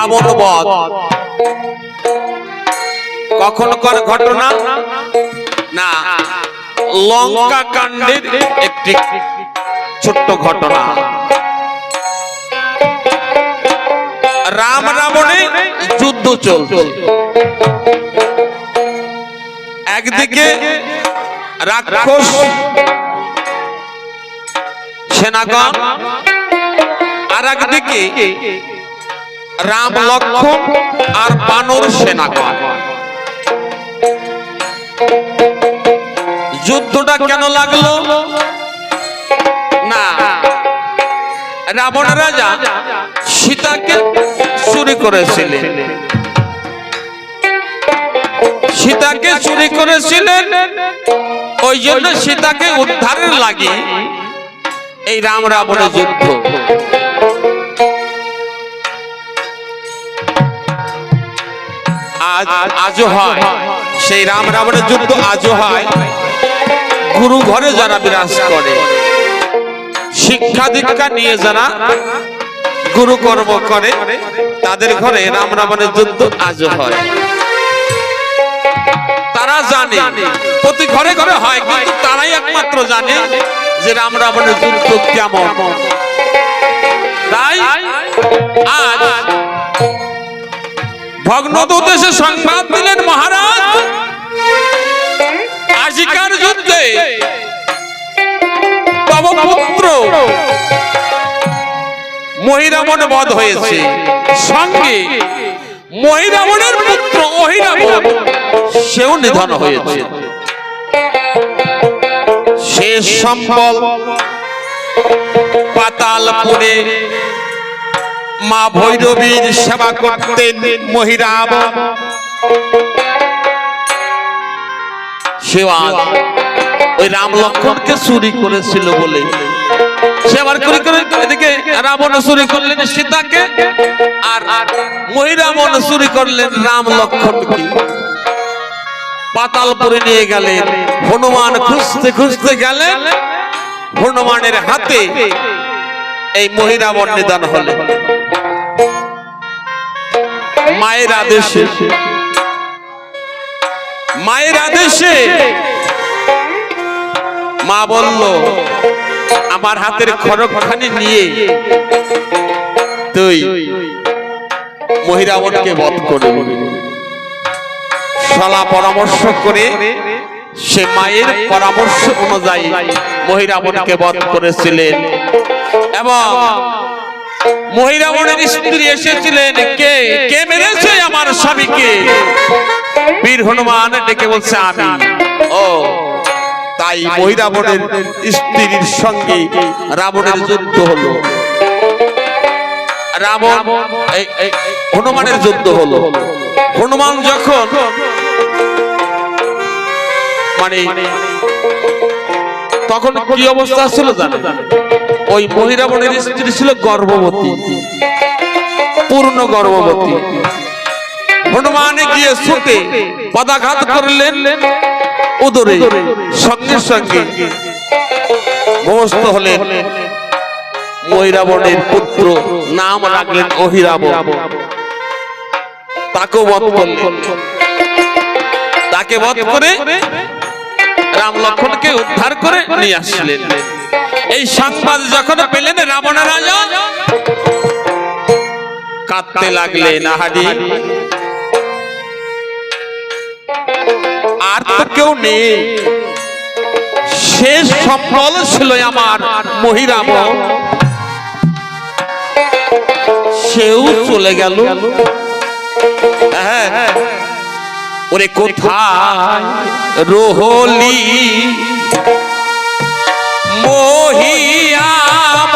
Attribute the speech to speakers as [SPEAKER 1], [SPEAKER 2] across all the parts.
[SPEAKER 1] রাবণ বধ কখনকার ঘটনা? না, লঙ্কা কাণ্ডের একটি ছোট্ট ঘটনা। রাম রাবণে যুদ্ধ চলছে। একদিকে রাক্ষস, সেনাগণ, আর একদিকে রাম লক্ষ্মণ আর বানর সেনাগণ। যুদ্ধটা কেন লাগল? না, রাবণ রাজা সীতাকে চুরি করেছিলেন। সীতাকে চুরি করেছিলেন, ওই জন্য সীতাকে উদ্ধারের লাগে এই রাম রাবণের যুদ্ধ। আজ আজও হয়। সেই রাম রাবণের যুদ্ধ আজও হয়। গুরু ঘরে যারা বিরাজ করে, শিক্ষা দীক্ষা নিয়ে যারা গুরু কর্ম করে, তাদের ঘরে রাম রাবণের যুদ্ধ আজও হয়। তারা জানে, প্রতি ঘরে ঘরে হয়, কিন্তু তারাই একমাত্র জানে যে রাম রাবণের যুদ্ধ কেমন। তাই আজ ভগ্নদূত এসে সংবাদ দিলেন মহারাজ। আজিকার যুদ্ধে তব পুত্র মহিরামন বধ হয়েছে। সঙ্গে মহিরামনের পুত্র অহিরামন সেও নিধন হয়েছে। শেষ সম্বল পাতালপুরে মা ভৈরবীর সেবা করতেন মহিরাম সেবা ওই রাম লক্ষণকে চুরি করেছিল বলে। সেবার করে করে এদিকে রাবণ চুরি করলেন সীতাকে আর মহিরামন চুরি করলেন রাম লক্ষণকে। পাতালপুরে নিয়ে গেলেন, হনুমান খুঁজতে খুঁজতে গেলেন, হনুমানের হাতে এই মহিরাবণ নিদান হলেন। মায়ের আদেশে। মায়ের আদেশে। মা বলল আমার হাতের খড়গখানি নিয়ে তুই মহিরাবণকে বধ করবি। সলা পরামর্শ করে সে মায়ের পরামর্শ অনুযায়ী মহিরাবনকে বধ করেছিলেন। এবং মহিরাবণের স্ত্রী এসেছিলেন কে? কে মেরেছে আমার স্বামীকে? বীর হনুমান ডেকে বলছে আমি। ও তাই মহিরাবণের স্ত্রীর সঙ্গে রাবণের যুদ্ধ হলো। রাবণ হনুমানের যুদ্ধ হলো। হনুমান যখন মানে তখন কি অবস্থা ছিল জানেন? ওই মহিরাবণের স্ত্রী ছিল গর্ভবতী, পূর্ণ গর্ভবতী। হনুমানে গিয়ে ছুটে পদাঘাত করলেন উদরে, সঙ্গে সঙ্গে ভবস্ত হলেন। মহিরাবণের পুত্র নাম রাখলেন অহিরাবণ তাকেও বধ করলেন। তাকে বধ করে রাম লক্ষণকে উদ্ধার করে নিয়ে আসলেন। এই সংবাদ যখন পেলেন রাবণ রাজা, কাঁদতে লাগলেন আহারি আর তো কেউ নেই। শেষ সম্বল ছিল আমার মহিরাম। সেও চলে গেল। হ্যাঁ। ওরে কোথায়? রোহলি। મોહિયા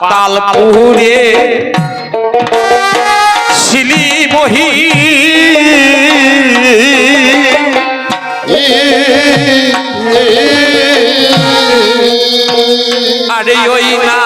[SPEAKER 1] পাতাল পুরে শিলি বহি আরে ওই না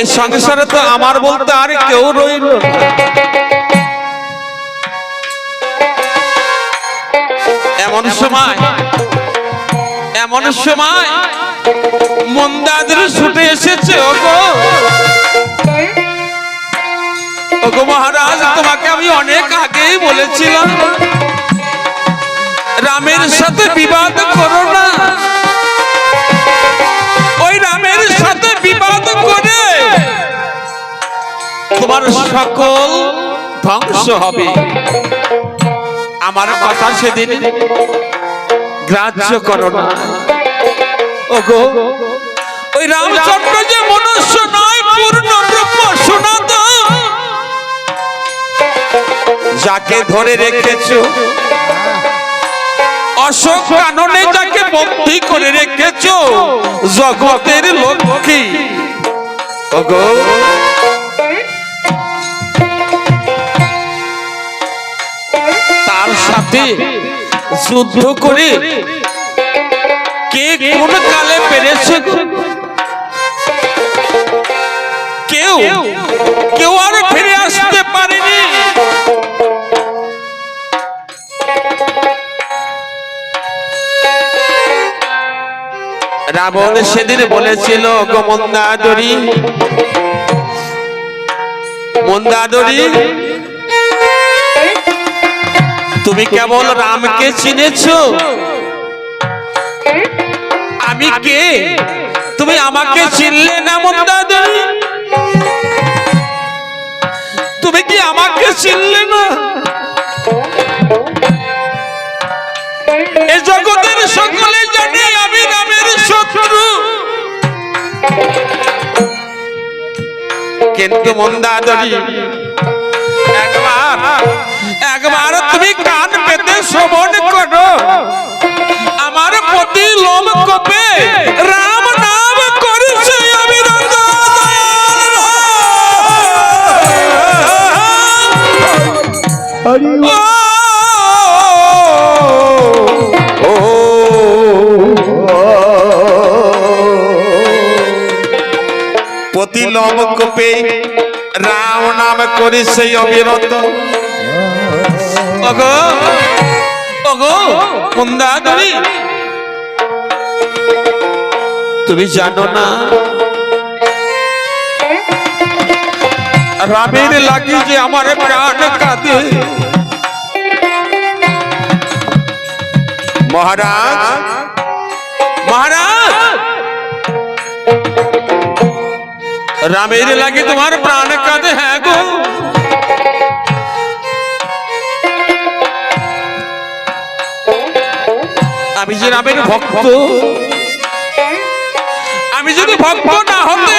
[SPEAKER 1] এই সংসারে তো আমার বলতে আর কেউ রইল এমন সময় এমন সময় মন্দাদের ছুটে এসেছে, ওগো। ওগো মহারাজ, তোমাকে আমি অনেক আগেই বলেছিলাম, রামের সাথে বিবাদ করো না। করে তোমার সকল ধ্বংস হবে। আমার কথা সেদিন গ্রাহ্য করো না। ওগো, ওই রামচন্দ্র যে মনুষ্য নয়, পূর্ণ রূপ শোনাত যাকে ধরে রেখেছো অশোক কাননে যাকে বন্দী করে রেখেছো, জগতের লক্ষ্মী। ওগো। তার সাথে যুদ্ধ করে কে কোন কালে পেরেছে? কেউ কেউ আর ফিরে আসতে রাবণ সেদিন বলেছিল, গো মন্দাদরি? তুমি কেবল রামকে চিনেছো? আমি কে? তুমি আমাকে চিনলে না মন্দাদরি? তুমি কি আমাকে চিনলে না? এ জগতের সকলে জানে আমি রামের শত্রু কিন্তু মন্দাদরি একবার একবার তুমি কান পেতে শ্রবণ করো আমার প্রতি লোম কপে রাম নাম করেছে আমি প্রতি লোম কপে রাম নাম করেছে অবিরত। ওগো ওগো কুন্দাদরি তুমি জানো না, রামের লাগি যে আমার প্রাণ কাঁদে। মহারাজ মহারাজ রামের লাগে তোমার প্রাণ কাঁদে হ্যাঁ গো আমি যে রামের ভক্ত আমি যদি ভক্ত না হতে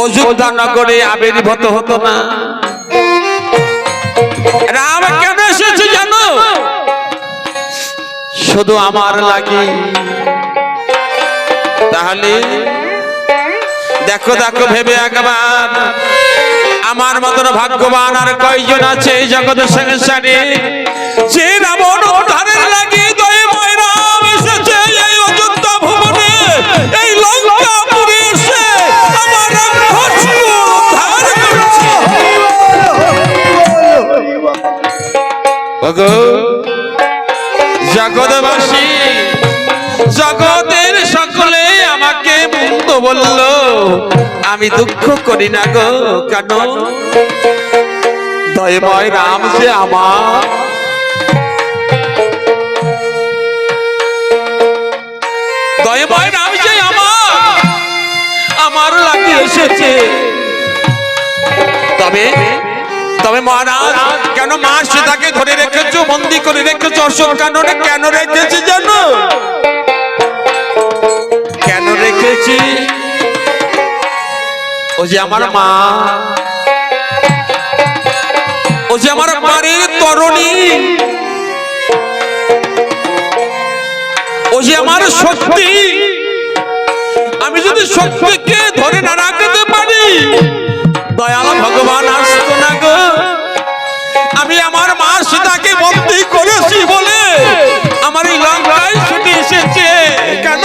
[SPEAKER 1] অযোধ্যা নগরে আবির্ভূত হতো না রাম কেন এসেছে জানো শুধু আমার লাগে তাহলে দেখো দেখো, ভেবে একবার। আমার মতন ভাগ্যবান আর কয়জন আছে এই জগতের সংসারে? যে রাবণ উদ্ধারের লাগে দয়ময় রাম এসেছে এই অযোধ্যা ভুবনে, এই লঙ্কাপুরে এসে আমার জগৎবাসী আমাকে মন্দ বলল, আমি দুঃখ করি না গো, কেন? দয়ময় রাম যে আমার। দয়ময় রাম যে আমার আমার লাগে এসেছে। তবে তবে মহারাজ, কেন মা সীতাকে ধরে রেখেছো, বন্দি করে রেখেছো, অশোক কাননে কেন রেখেছি জানো? রেখেছি ও যে আমার মা। ও যে আমার বাড়ির তরণী। ও যে আমার শক্তি আমি যদি শক্তিকে ধরে না রাখতে পারি, দয়াল ভগবান আসতো না গো। আমি আমার মা সীতাকে বন্দি করেছি বলে আমার এই লঙ্কায় ছুটে এসেছে। কেন?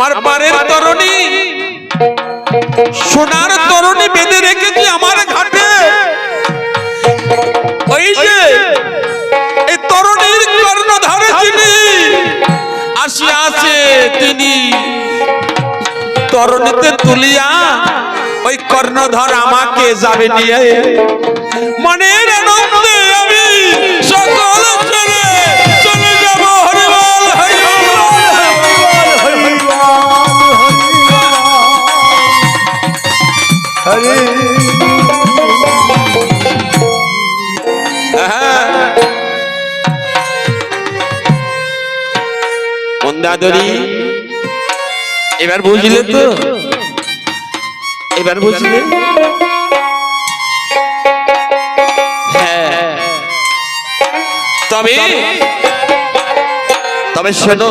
[SPEAKER 1] আমার পারের তরণী। সোনার তরণী বেঁধে রেখেছি আমার ঘাটে। ওই যে এই তরুণীর কর্ণধারে তিনি আসিয়া আছে তিনি। তরুণীতে তুলিয়া ওই কর্ণধর আমাকে যাবে নিয়ে। মনের এবার বুঝলে তো? এবার বুঝলে? হ্যাঁ। তবে তবে শোনো।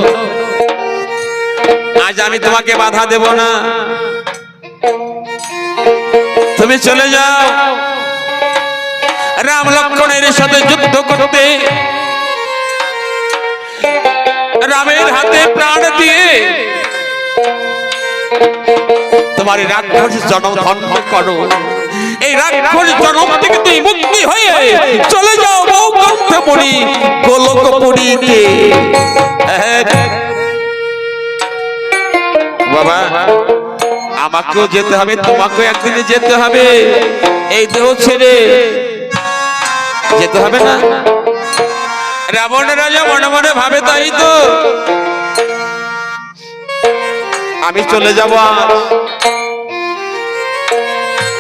[SPEAKER 1] আজ আমি তোমাকে বাধা দেব না। তুমি চলে যাও। রাম লক্ষণের সাথে যুদ্ধ করতে। রামের হাতে প্রাণ দিয়ে তোমার রাক্ষস জনম ধন্য করো। এই রাক্ষস জনম থেকে তুই মুক্তি হয়ে চলে যাও বৌকণ্ঠপুরী গোলকপুরীতে। বাবা, আমাকেও যেতে হবে, তোমাকেও একদিনে যেতে হবে। এই দেহ ছেড়ে যেতে হবে না? রাবণ রাজা মনে মনে ভাবে তাই তো। আমি চলে যাব আজ।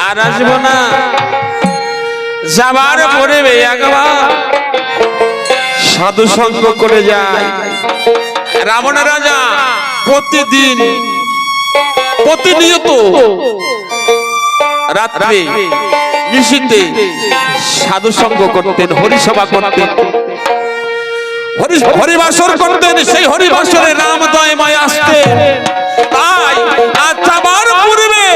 [SPEAKER 1] আর আসব না। যাবার পরে সাধু সঙ্গ করে যায় রাবণ রাজা, প্রতিদিন, প্রতিনিয়ত রাত্রে নিশীতে সাধু সঙ্গ করতেন, হরিসভা করতেন। হরিবাসর করতেন, সেই হরিবাসরে রাম দয়ময় আসতেন তাই আজ যাবার পূর্বে,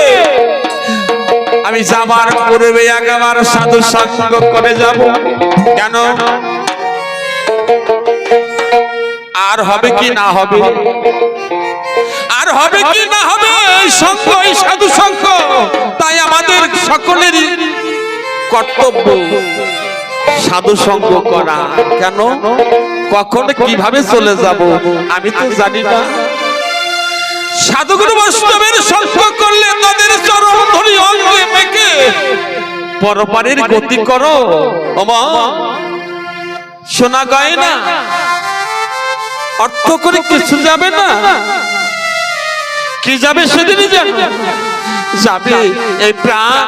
[SPEAKER 1] আমি যাবার পূর্বে একবার সাধু সঙ্গ করে যাব। কেন? আর হবে কি না হবে? আর হবে কি না হবে? এই সঙ্গ এই সাধু সঙ্গ, তাই আমাদের সকলেরই কর্তব্য। সাধু সঙ্গ করা। কেন? কখন কীভাবে চলে যাব? আমি তো জানি না। সাধুগুরু বৈষ্ণবের সঙ্গ করলে তাদের চরণ ধরি অঙ্গে পরপারের গতি করো। শোনা গায় না। অর্থ করে কিছু যাবে না। কি যাবে সেদিনই যাবে যাবে এই প্রাণ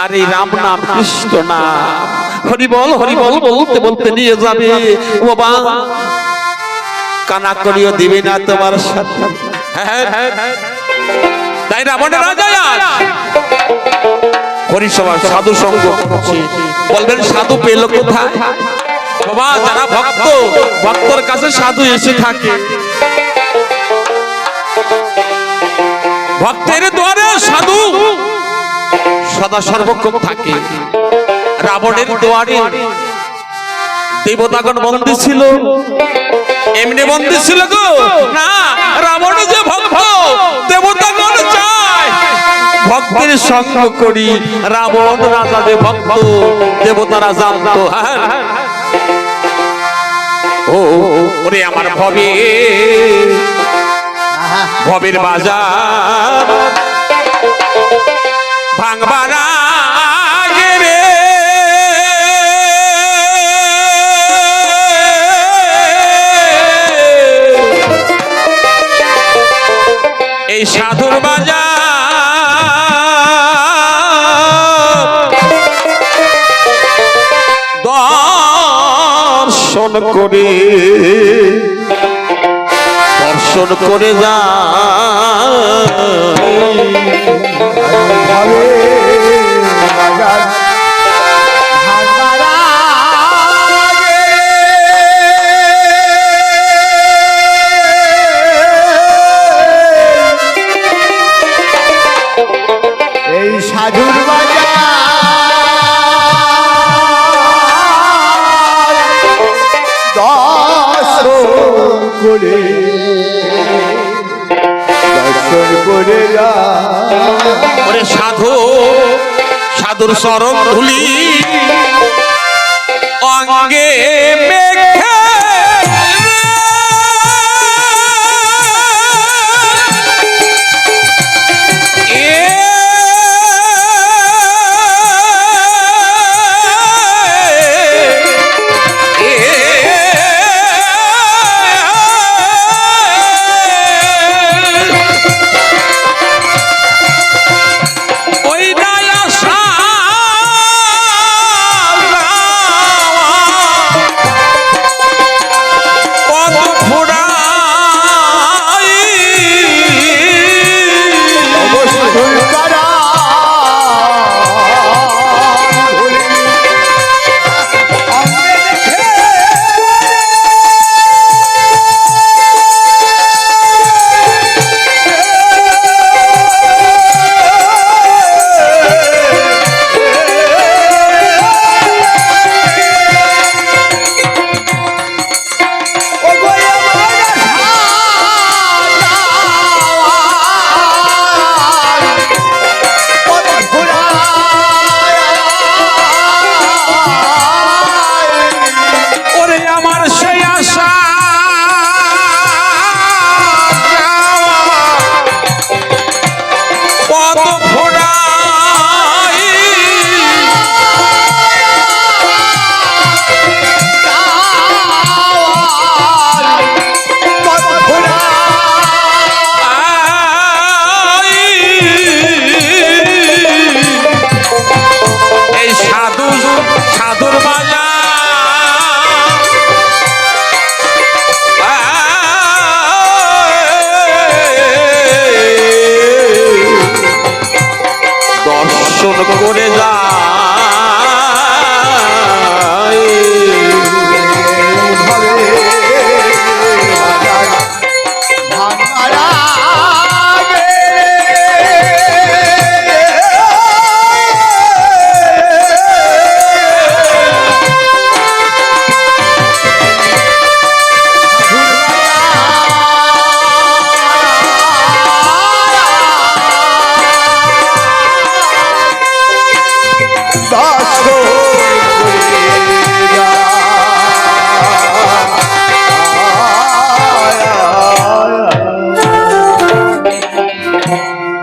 [SPEAKER 1] আর এই রাম নাম কৃষ্ণ নাম। হরি বল হরি বল বলতে বলতে নিয়ে যাবে। ও বাবা কানা করিও দিবে না তোমার সাথে। হ্যাঁ, হ্যাঁ, হ্যাঁ। তাই রাবণের রাজা হরিসভা সাধু সঙ্গ। বলবেন সাধু পেল কোথায়? বাবা যারা ভক্ত ভক্তর কাছে সাধু এসে থাকে। ভক্তের দ্বারে সাধু সদা সর্বক্ষণ থাকে। রাবণের দুয়ারে দেবতাগণ বন্দী ছিল। এমনি বন্দী ছিল গো? না, রাবণ যে ভক্ত, দেবতাগণ চায়। ভক্তের সঙ্গ করি রাবণ রাজা যে ভক্ত, দেবতারা জানতো। ও, ওরে আমার ভবে ভবের বাজার। ভাঙবার সাধুর বাজার দর্শন করে দর্শন করে যা
[SPEAKER 2] ভাবে করে। দর্শন করে
[SPEAKER 1] ওরে সাধু সাধুর সরম ধুলি। অঙ্গে